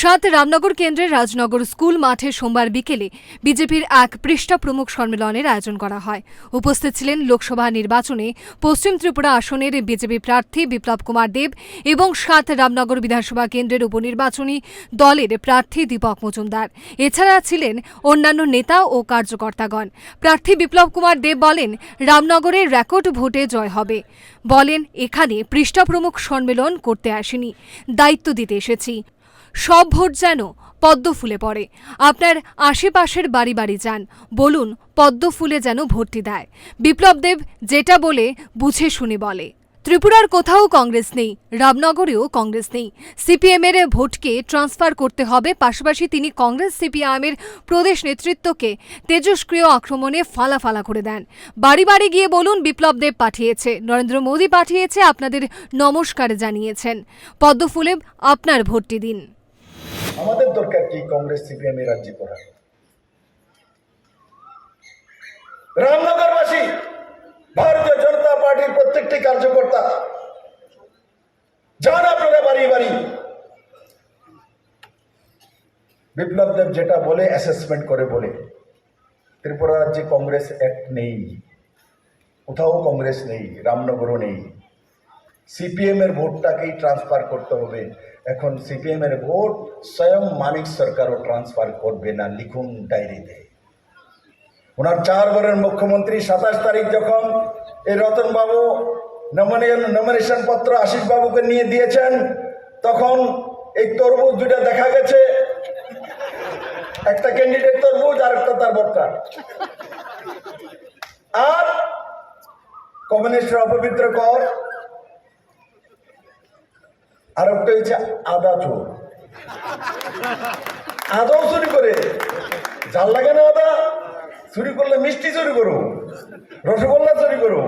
সাত রামনগর কেন্দ্রের রাজনগর স্কুল মাঠে সোমবার বিকেলে বিজেপির এক পৃষ্ঠা প্রমুখ সম্মেলনের আয়োজন করা হয়। উপস্থিত ছিলেন লোকসভা নির্বাচনে পশ্চিম ত্রিপুরা আসনের বিজেপি প্রার্থী বিপ্লব কুমার দেব এবং সাত রামনগর বিধানসভা কেন্দ্রের উপনির্বাচনী দলের প্রার্থী দীপক মজুমদার। এছাড়া ছিলেন অন্যান্য নেতা ও কার্যকর্তাগণ। প্রার্থী বিপ্লব কুমার দেব বলেন রামনগরের রেকর্ড ভোটে জয় হবে। বলেন, এখানে পৃষ্ঠা প্রমুখ সম্মেলন করতে আসেনি। দায়িত্ব দিতে এসেছি। সব ভোট যেন পদ্ম ফুলে পড়ে। আপনার আশেপাশের বাড়ি বাড়ি যান। বলুন, পদ্ম ফুলে যেন ভর্তি দেয়। বিপ্লব দেব যেটা বলে বুঝে শুনে বলে। ত্রিপুরার কোথাও কংগ্রেস নেই, রামনগরেও কংগ্রেস নেই। সিপিএমের ভোটকে ট্রান্সফার করতে হবে, পাশাপাশি তিনি কংগ্রেস সিপিআইএমের প্রদেশ নেতৃত্বকে তেজস্ক্রিয় আক্রমণে ফালাফালা করে দেন। বাড়ি বাড়ি গিয়ে বলুন বিপ্লব দেব পাঠিয়েছে, নরেন্দ্র মোদী পাঠিয়েছে, আপনাদের নমস্কার জানিয়েছেন। পদ্মফুলে, আপনার ভোটটি দিন। আমাদের দরকার কি কংগ্রেস সিপিএম রাজ্যে করা জনতা পার্টির প্রত্যেকটি কার্যকর্তা যান আপনারা বাড়ি বাড়ি বিপ্লব দেব যেটা বলে অ্যাসেসমেন্ট করে বলে, ত্রিপুরা রাজ্যে কংগ্রেস এক নেই, কোথাও কংগ্রেস নেই, রামনগরও নেই। সিপিএম এর ভোটটাকেই ট্রান্সফার করতে হবে। এখন সিপিএম এর ভোট স্বয়ং মানিক সরকারও ট্রান্সফার করবে না, লিখুন ডায়েরিতে ওনার চার চারবারের মুখ্যমন্ত্রী সাতাশ তারিখ যখন এই রতনবাবু নমিনেশন পত্র আশিস বাবুকে নিয়ে দিয়েছেন। তখন এই তরমুজ দুটা দেখা গেছে। একটা ক্যান্ডিডেট তরমুজ আর একটা তার বট্টা আর কমিউনিস্টের অপবিত্র কর। আর একটা হচ্ছে আদা চোর আদাও চুরি করে। জাল লাগে না আদা? চুরি করলে মিষ্টি চুরি করো রসগোল্লা চুরি করো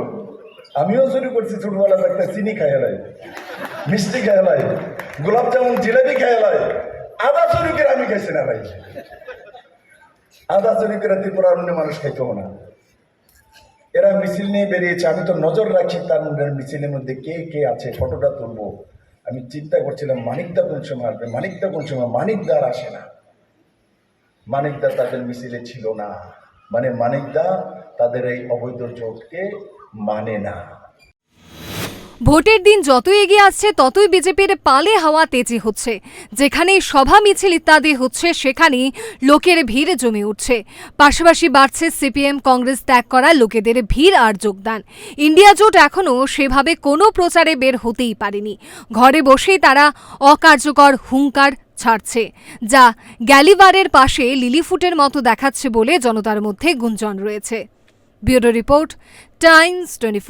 আমিও চুরি করছি ছোটবেলা একটা চিনি খাই লাই মিষ্টি খাই লাই গোলাপ জামুন জিলাপি খাই লাই আদা চুরি করে আমি খাইছি না ভাই। আদা চুরি করে ত্রিপুরার অন্য মানুষ খাইতো না। এরা মিছিল নিয়ে বেরিয়েছে, আমি তো নজর রাখছি তার মিছিলের মধ্যে কে কে আছে, ফটোটা তুলবো। আমি চিন্তা করছিলাম মানিকদা কোন সময় আসবে? মানিকদা কোন সময়? মানিকদা আর আসে না। মানিকদা তাদের মিছিলে ছিল না। মানে মানিকদা তাদের এই অবৈধ জোটকে মানে না। ভোটের দিন যত এগিয়ে আসছে, ততই বিজেপির পালে হাওয়া তেজি হচ্ছে। যেখানেই সভা মিছিল ইত্যাদি হচ্ছে, সেখানেই লোকের ভিড় জমে উঠছে। পাশাপাশি বাড়ছে সিপিএম কংগ্রেস ত্যাগ করা লোকেদের ভিড় আর যোগদান। ইন্ডিয়া জোট এখনও সেভাবে কোনো প্রচারে বের হতেই পারেনি। ঘরে বসেই তারা অকার্যকর হুঙ্কার ছাড়ছে, যা গ্যালিভারের পাশে লিলিফুটের মতো দেখাচ্ছে বলে জনতার মধ্যে গুঞ্জন রয়েছে। Bureau report, Times twenty